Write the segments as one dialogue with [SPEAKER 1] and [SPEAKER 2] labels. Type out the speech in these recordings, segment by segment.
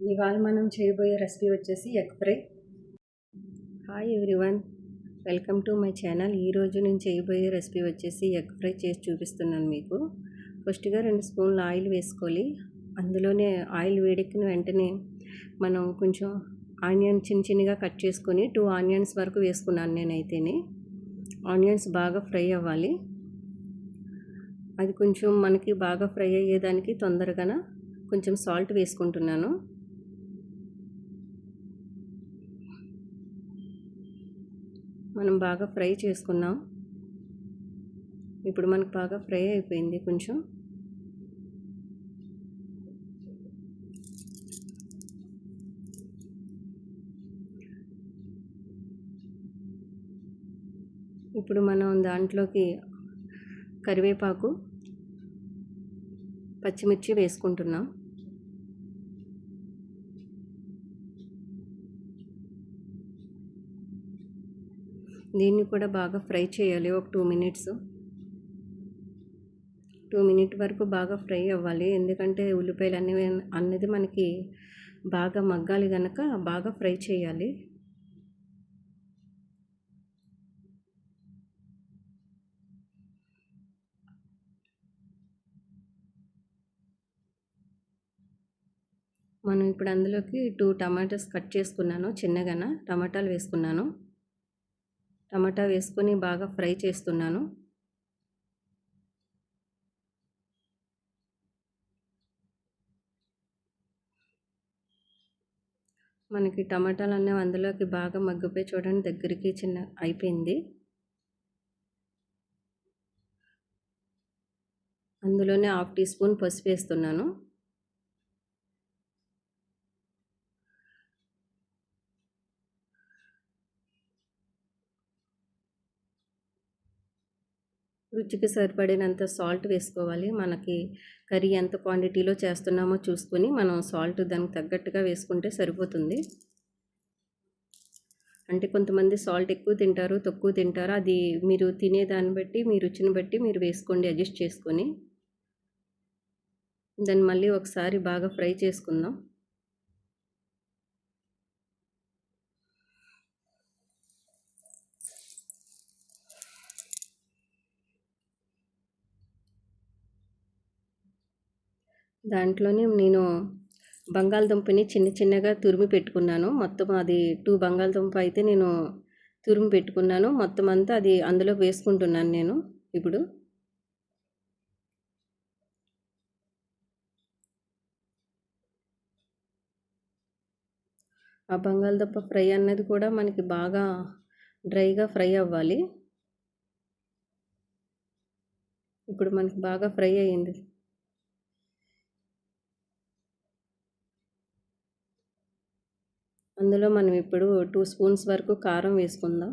[SPEAKER 1] ఇవాళ మనం చేయబోయే రెసిపీ వచ్చేసి egg fry. Hi everyone welcome to my channel ఈరోజు నేను చేయబోయే రెసిపీ వచ్చేసి ఎగ్ ఫ్రై చేసి చూపిస్తున్నాను మీకు. ఫస్ట్గా రెండు స్పూన్లు ఆయిల్ వేసుకోవాలి. అందులోనే ఆయిల్ వేడెక్కిన వెంటనే మనం కొంచెం ఆనియన్ చిన్న చిన్నగా కట్ చేసుకొని టూ ఆనియన్స్ వరకు వేసుకున్నాను నేనైతేనే. ఆనియన్స్ బాగా ఫ్రై అవ్వాలి. అది కొంచెం మనకి బాగా ఫ్రై అయ్యేదానికి తొందరగా కొంచెం సాల్ట్ వేసుకుంటున్నాను. మనం బాగా ఫ్రై చేసుకున్నాం. ఇప్పుడు మనకు బాగా ఫ్రై అయిపోయింది కొంచెం. ఇప్పుడు మనం దాంట్లోకి కరివేపాకు పచ్చిమిర్చి వేసుకుంటున్నాం. దీన్ని కూడా బాగా ఫ్రై చేయాలి. ఒక టూ మినిట్స్. టూ మినిట్ వరకు బాగా ఫ్రై అవ్వాలి. ఎందుకంటే ఉల్లిపాయలు అన్ని అన్నది మనకి బాగా మగ్గాలి కనుక బాగా ఫ్రై చేయాలి. మనం ఇప్పుడు అందులోకి టూ టమాటాస్ కట్ చేసుకున్నాను. చిన్నగాన? టమాటాలు వేసుకున్నాను. టమాటా వేసుకొని బాగా ఫ్రై చేస్తున్నాను. మనకి టమాటాలు అన్నీ అందులోకి బాగా మగ్గిపోయి చూడండి దగ్గరికి చిన్న అయిపోయింది. అందులోనే హాఫ్ టీ స్పూన్ పసుపు వేస్తున్నాను. రుచికి సరిపడినంత సాల్ట్ వేసుకోవాలి. మనకి కర్రీ ఎంత క్వాంటిటీలో చేస్తున్నామో చూసుకొని మనం సాల్ట్ దానికి తగ్గట్టుగా వేసుకుంటే సరిపోతుంది. అంటే కొంతమంది సాల్ట్ ఎక్కువ తింటారు తక్కువ తింటారు. అది మీరు తినే దాన్ని బట్టి మీ రుచిని బట్టి మీరు వేసుకోండి అడ్జస్ట్ చేసుకొని. దాన్ని మళ్ళీ ఒకసారి బాగా ఫ్రై చేసుకుందాం. దాంట్లోనే నేను బంగాళదుంపని చిన్న చిన్నగా తురిమి పెట్టుకున్నాను. మొత్తం అది టూ బంగాళదుంప అయితే నేను తురిమి పెట్టుకున్నాను. మొత్తం అంతా అది అందులో వేసుకుంటున్నాను నేను ఇప్పుడు. ఆ బంగాళదుంప ఫ్రై అన్నది కూడా మనకి బాగా డ్రైగా ఫ్రై అవ్వాలి. ఇప్పుడు మనకి బాగా ఫ్రై అయ్యింది అందులో మనం ఇప్పుడు టూ స్పూన్స్ వరకు కారం వేసుకుందాం.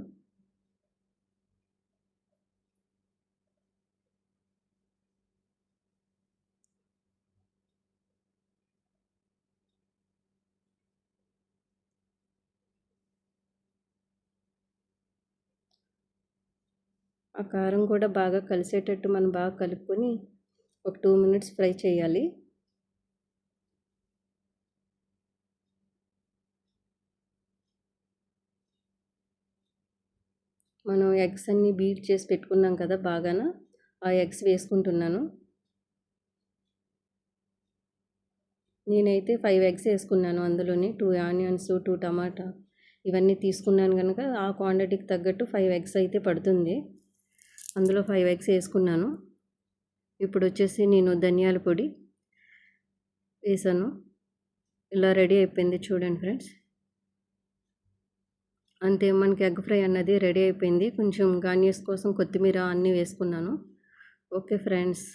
[SPEAKER 1] ఆ కారం కూడా బాగా కలిసేటట్టు మనం బాగా కలుపుకొని ఒక టూ మినిట్స్ ఫ్రై చేయాలి. మనం ఎగ్స్ అన్నీ బీట్ చేసి పెట్టుకున్నాం కదా బాగాన? ఆ ఎగ్స్ వేసుకుంటున్నాను. నేనైతే ఫైవ్ ఎగ్స్ వేసుకున్నాను అందులోని. టూ ఆనియన్స్ టూ టమాటా ఇవన్నీ తీసుకున్నాను కనుక ఆ క్వాంటిటీకి తగ్గట్టు ఫైవ్ ఎగ్స్ అయితే పడుతుంది. అందులో ఫైవ్ ఎగ్స్ వేసుకున్నాను. ఇప్పుడు వచ్చేసి నేను ధనియాల పొడి వేసాను. ఇలా రెడీ అయిపోయింది చూడండి ఫ్రెండ్స్. అంతే మనకి ఎగ్ ఫ్రై అన్నది రెడీ అయిపోయింది. కొంచెం గార్నియర్స్ కోసం కొత్తిమీర అన్నీ వేసుకున్నాను. Okay friends.